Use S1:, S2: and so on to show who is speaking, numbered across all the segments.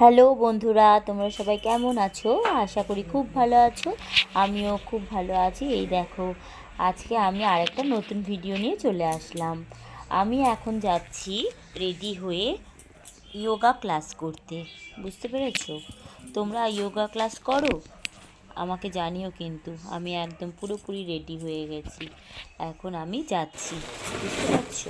S1: Hello বন্ধুরা, তোমরা সবাই কেমন আছো? আশা করি খুব ভালো আছো। আমিও খুব ভালো আছি। এই দেখো, আজকে আমি আরেকটা নতুন ভিডিও নিয়ে চলে আসলাম। আমি এখন যাচ্ছি রেডি হয়ে যোগা ক্লাস করতে। বুঝতে পেরেছ? তোমরা যোগা ক্লাস করো? আমাকে জানিও কিন্তু। আমি একদম পুরোপুরি রেডি হয়ে গেছি। এখন আমি যাচ্ছি। বুঝতে পারছ?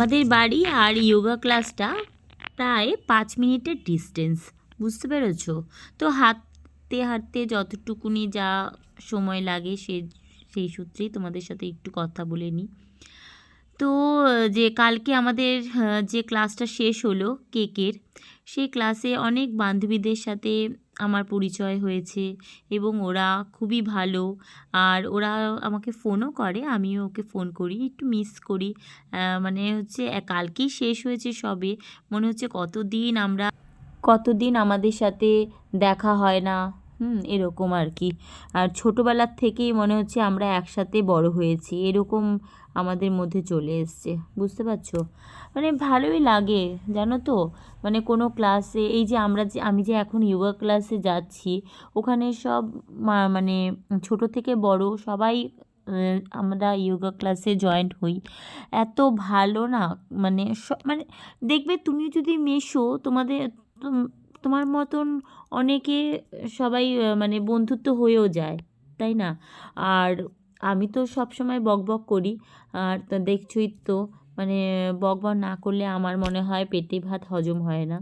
S1: আমাদের বাড়ি আর ইয়োগা ক্লাসটা প্রায় পাঁচ মিনিটের ডিস্টেন্স বুঝতে পেরেছ? তো হাঁটতে হাঁটতে যতটুকুনি যা সময় লাগে সে, সেই সূত্রেই তোমাদের সাথে একটু কথা বলে নিই। তো, যে কালকে আমাদের যে ক্লাসটা শেষ হলো কেকের, সেই ক্লাসে অনেক বান্ধবীদের সাথে আমার পরিচয় হয়েছে এবং ওরা খুবই ভালো। আর ওরা আমাকে ফোনও করে, আমিও ওকে ফোন করি, একটু মিস করি। মানে হচ্ছে কালকেই শেষ হয়েছে সবে। মনে হচ্ছে কতদিন আমরা, কতদিন আমাদের সাথে দেখা হয় না, হুম, এরকম আর কি। আর ছোটোবেলার থেকেই মনে হচ্ছে আমরা একসাথে বড় হয়েছি, এরকম আমাদের মধ্যে চলে এসছে, বুঝতে পারছ? মানে ভালোই লাগে, জানো তো? মানে কোনো ক্লাসে এই যে আমরা যে, আমি যে এখন যোগা ক্লাসে যাচ্ছি, ওখানে সব মানে ছোট থেকে বড় সবাই আমরা যোগা ক্লাসে জয়েন্ট হই। এত ভালো না মানে মানে দেখবে তুমি যদি মেশো, তোমাদের তোমার মতন অনেকে সবাই মানে বন্ধুত্ব হয়েও যায়, তাই না? আর আমি তো সব সময় বক বক করি। আর তা দেখছই তো মানে বক বক না করলে আমার মনে হয় পেটে ভাত হজম হয় না।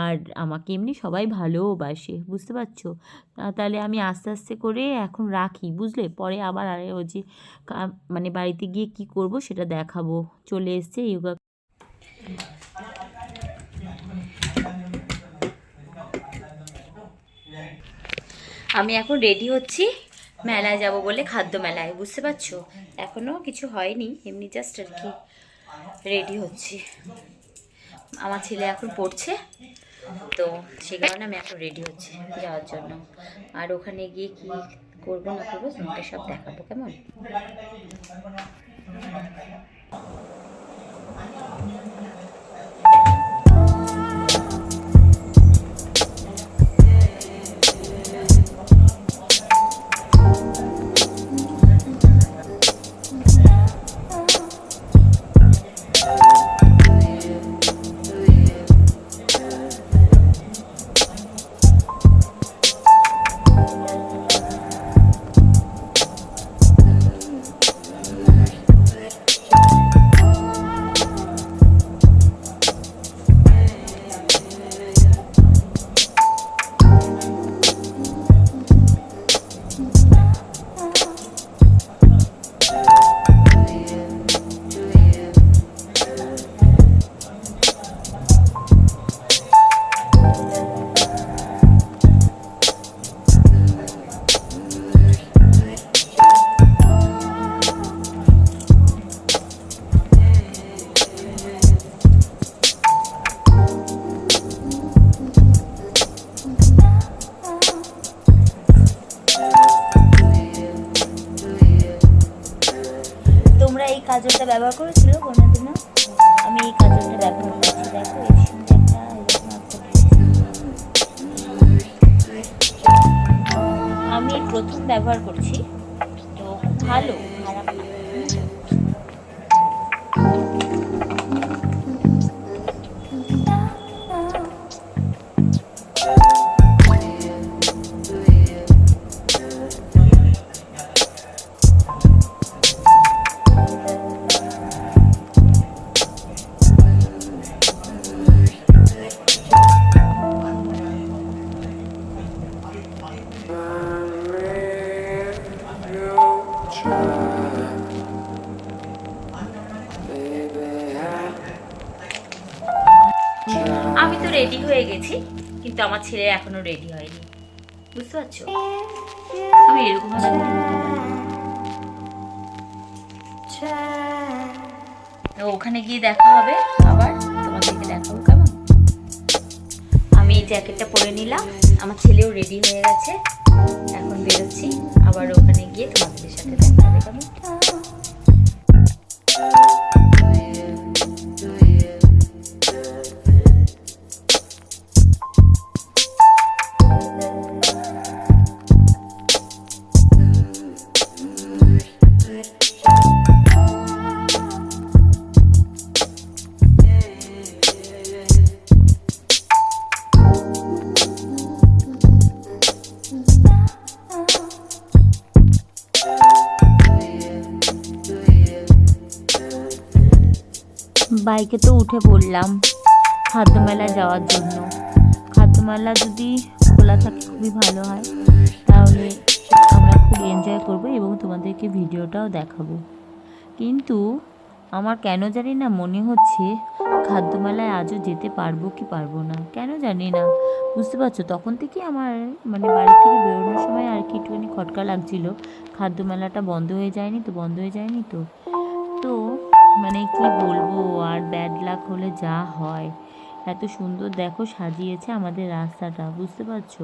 S1: আর আমাকে এমনি সবাই ভালোবাসে বুঝতে পারছ? তাহলে আমি আস্তে আস্তে করে এখন রাখি, বুঝলে? পরে আবার আরে ওই যে মানে বাড়িতে গিয়ে কি করব সেটা দেখাবো। চলে এসছে যোগা আমি এখন রেডি হচ্ছি। মেলায় যাব বলে খাদ্য মেলায়, বুঝতে পারছ? এখনও কিছু হয়নি, এমনি জাস্ট আর কি রেডি হচ্ছি। আমার ছেলে এখন পড়ছে, তো সে কারণে আমি এখন রেডি হচ্ছি যাওয়ার জন্য। আর ওখানে গিয়ে কি করব না করব সব দেখাবো, কেমন? কাজলটা ব্যবহার করেছিল কোনোদিনও আমি এই কাজলটা ব্যবহার করেছি, দেখো, এই। আমি প্রথম ব্যবহার করছি, তো ভালো আমি তো রেডি হয়ে গেছি, কিন্তু আমার ছেলে এখনও রেডি হয়নি। বুঝতে পারছ? আমি এরকম ওখানে গিয়ে দেখা হবে আবার তোমাদেরকে দেখাবো কেমন? আমি এই জ্যাকেটটা পরে নিলাম, আমার ছেলেও রেডি হয়ে গেছে। এখন বেরোচ্ছি। আবার ওখানে গিয়ে তোমাদের সাথে দেখা হবে। বাইকে তো উঠে পড়লাম খাদ্যমেলায় যাওয়ার জন্য। খাদ্যমেলা যদি খোলা থাকে খুবই ভালো হয়। তাহলে আমরা খুব এনজয় করব এবং তোমাদেরকে ভিডিওটাও দেখাবো। কিন্তু আমার কেন জানি না মনে হচ্ছে খাদ্যমেলায় আজও যেতে পারব কি পারব না। কেন জানি না। বুঝতে পারছ? তখন থেকে আমার মানে বাড়ি থেকে বেরোনোর সময় আর কি একটুখানি খটকা লাগছিল। খাদ্যমেলাটা বন্ধ হয়ে যায়নি তো, বন্ধ হয়ে যায়নি তো। মানে কি বলব? আর ব্যাড লাক হলে যা হয়। এত সুন্দর দেখো সাজিয়েছে আমাদের রাস্তাটা, বুঝতে পারছ?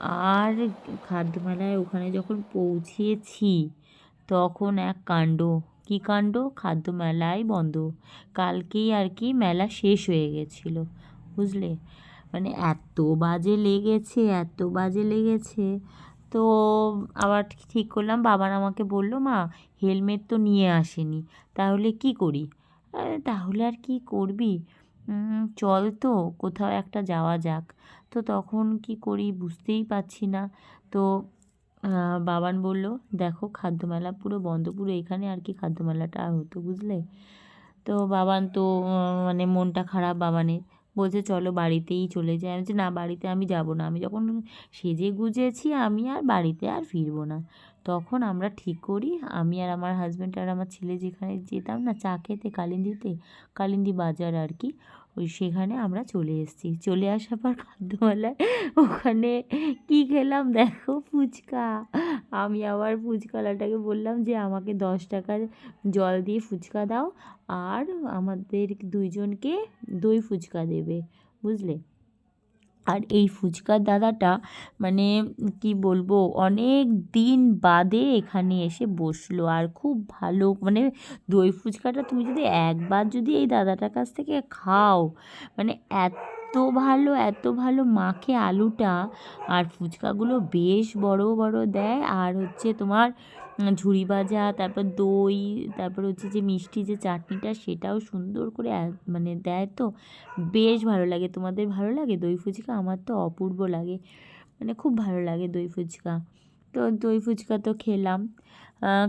S1: আর খাদ্যমেলায় ওখানে যখন পৌঁছেছি, তখন এক কাণ্ড। কী কাণ্ড? খাদ্যমেলাই বন্ধ। কালকেই আর কি মেলা শেষ হয়ে গেছিল, বুঝলে? মানে এত বাজে লেগেছে, এত বাজে লেগেছে। তো আবার ঠিক করলাম। বাবার আমাকে বলল, মা হেলমেট তো নিয়ে আসেনি, তাহলে কি করি? তাহলে আর কি করবি? চল তো, কোথাও একটা যাওয়া যাক। তো তখন কি করি বুঝতেই পারছি না। তো বাবান বলল, দেখো, খাদ্যমেলা পুরো বন্ধ, পুরো এখানে আর কি খাদ্যমেলাটা হতো, বুঝলে? তো বাবান তো মানে মনটা খারাপ বাবানের। বলছে, চলো বাড়িতেই চলে যায় আমি না, বাড়িতে আমি যাব না। আমি যখন সেজে গুজেছি, আমি আর বাড়িতে আর ফিরবো না। তখন আমরা ঠিক করি, আমি আর আমার হাজব্যান্ড আর আমার ছেলে যেখানে যেতাম না, চা খেতে, কালিন্দিতে, কালিন্দি বাজার আর কি ওই সেখানে আমরা চলে এসেছি। চলে আসার পর খাদ্যমেলায় ওখানে কি খেলাম? দেখো ফুচকা। আমি আবার ফুচকালাটাকে বললাম যে, আমাকে দশ টাকার জল দিয়ে ফুচকা দাও আর আমাদের দুইজনকে দই ফুচকা দেবে। বুঝলে? আর এই ফুচকার দাদাটা মানে কি বলব, অনেক দিন বাদে এখানে এসে বসল। আর খুব ভালো মানে দই ফুচকাটা তুমি যদি একবার যদি এই দাদাটার কাছ থেকে খাও মানে এত ভালো এত ভালো মাখে আলুটা। আর ফুচকাগুলো বেশ বড় বড় দেয়। আর হচ্ছে তোমার ঝুড়ি ভাজা, তারপর দই, তারপর হচ্ছে যে মিষ্টি যে চাটনিটা, সেটাও সুন্দর করে মানে দেয় তো। বেশ ভালো লাগে। তোমাদের ভালো লাগে দই ফুচকা? আমার তো অপূর্ব লাগে। মানে খুব ভালো লাগে দই ফুচকা। তো দই ফুচকা তো খেলাম।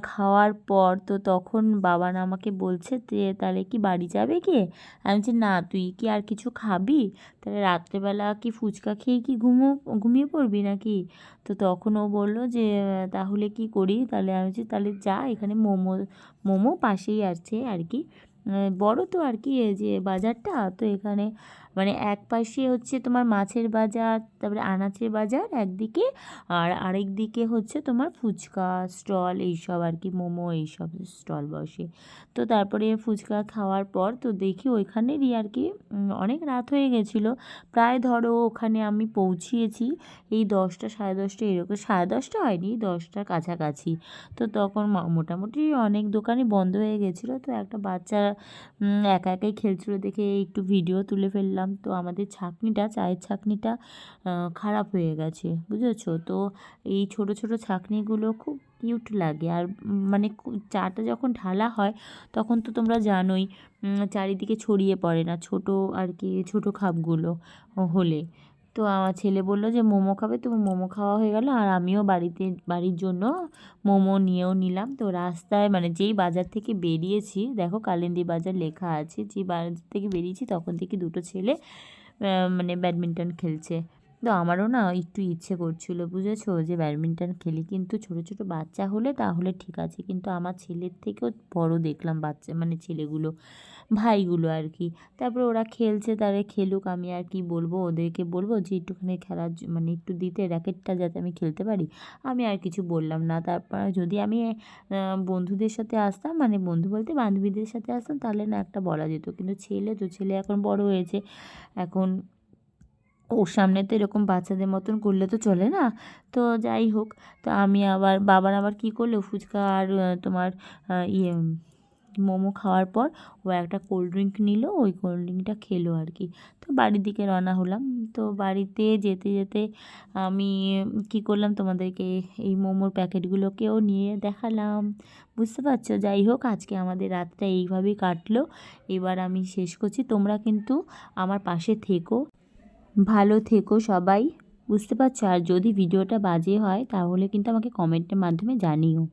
S1: খাওয়ার পর তো তখন বাবা না আমাকে বলছে যে, তাহলে কি বাড়ি যাবে কি আমি বলছি, না, তুই কি আর কিছু খাবি? তাহলে রাত্রেবেলা কি ফুচকা খেয়ে কি ঘুমো, ঘুমিয়ে পড়বি নাকি? তো তখন ও বলল যে, তাহলে কি করি? তাহলে আমি বলছি, তাহলে যা, এখানে মোমো মোমো পাশেই আছে আর কি। বড় তো আর কি যে বাজারটা, তো এখানে মানে এক পাশে হচ্ছে তোমার মাছের বাজার, তারপরে আনাচের বাজার একদিকে, আর আরেক দিকে হচ্ছে তোমার ফুচকা স্টল এইসব আর কি, মোমো এইসব স্টল বসে। তো তারপরে ফুচকা খাওয়ার পর তো দেখি ওইখানেরই আর কি অনেক রাত হয়ে গেছিল। প্রায় ধরো ওখানে আমি পৌঁছিয়েছি, এই দশটা, সাড়ে দশটা এরকম, সাড়ে দশটা হয়নি, দশটার কাছাকাছি। তো তখন মোটামুটি অনেক দোকানই বন্ধ হয়ে গেছিল, তো একটা বাচ্চা একা একাই খেলছিলো দেখে একটু ভিডিও তুলে ফেললাম। তো আমাদের ছাঁকনিটা, চায়ের ছাঁকনিটা খারাপ হয়ে গেছে, বুঝেছ? তো এই ছোট ছোট ছাঁকনিগুলো খুব কিউট লাগে। আর মানে চাটা যখন ঢালা হয়, তখন তো তোমরা জানোই চারিদিকে ছড়িয়ে পড়ে না, ছোট আর কি, ছোট খাপগুলো হলে। তো আমার ছেলে বলল যে, মোমো খাবে? তো মোমো খাওয়া হয়ে গেল। আর আমিও বাড়িতে, বাড়ির জন্য মোমো নিয়েও নিলাম। তো রাস্তায় মানে যেই বাজার থেকে বেরিয়েছি, দেখো কালিন্দি বাজার লেখা আছে, যে বাজার থেকে বেরিয়েছি তখন থেকে দুটো ছেলে মানে ব্যাডমিন্টন খেলছে। তো আমারও না একটু ইচ্ছে করছিল, বুঝেছ? যে ব্যাডমিন্টন খেলি, কিন্তু ছোটো ছোটো বাচ্চা হলে তাহলে ঠিক আছে। কিন্তু আমার ছেলের থেকেও বড় দেখলাম বাচ্চা মানে ছেলেগুলো, ভাইগুলো আর কি তারপরে ওরা খেলছে, তারে খেলুক, আমি আর কি বলব? ওদেরকে বলব যে একটুখানি খেলার মানে একটু দিতে, র্যাকেটটা যাতে আমি খেলতে পারি। আমি আর কিছু বললাম না। তারপর যদি আমি বন্ধুদের সাথে আসতাম মানে বন্ধু বলতে বান্ধবীদের সাথে আসতাম, তাহলে না একটা বলা যেত। কিন্তু ছেলে তো, ছেলে এখন বড় হয়েছে। এখন ওর সামনে তো এরকম বাচ্চাদের মতন করলে তো চলে না। তো যাই হোক, তো আমি আবার, বাবার আবার কী করল? ফুচকা আর তোমার ইয়ে মোমো খাওয়ার পর ও একটা কোল্ড ড্রিঙ্ক নিল, ওই কোল্ড ড্রিঙ্কটা খেলো আর কি। তো বাড়ির দিকে রওনা হলাম। তো বাড়িতে যেতে যেতে আমি কী করলাম? তোমাদেরকে এই মোমোর প্যাকেটগুলোকেও নিয়ে দেখালাম। বুঝতে পারছ? যাই হোক, আজকে আমাদের রাতটা এইভাবেই কাটলো। এবার আমি শেষ করছি। তোমরা কিন্তু আমার পাশে থেকো। ভালো থেকো সবাই। বুঝতে পারছ? আর যদি ভিডিওটা বাজে হয়, তাহলে কিন্তু আমাকে কমেন্টের মাধ্যমে জানিও।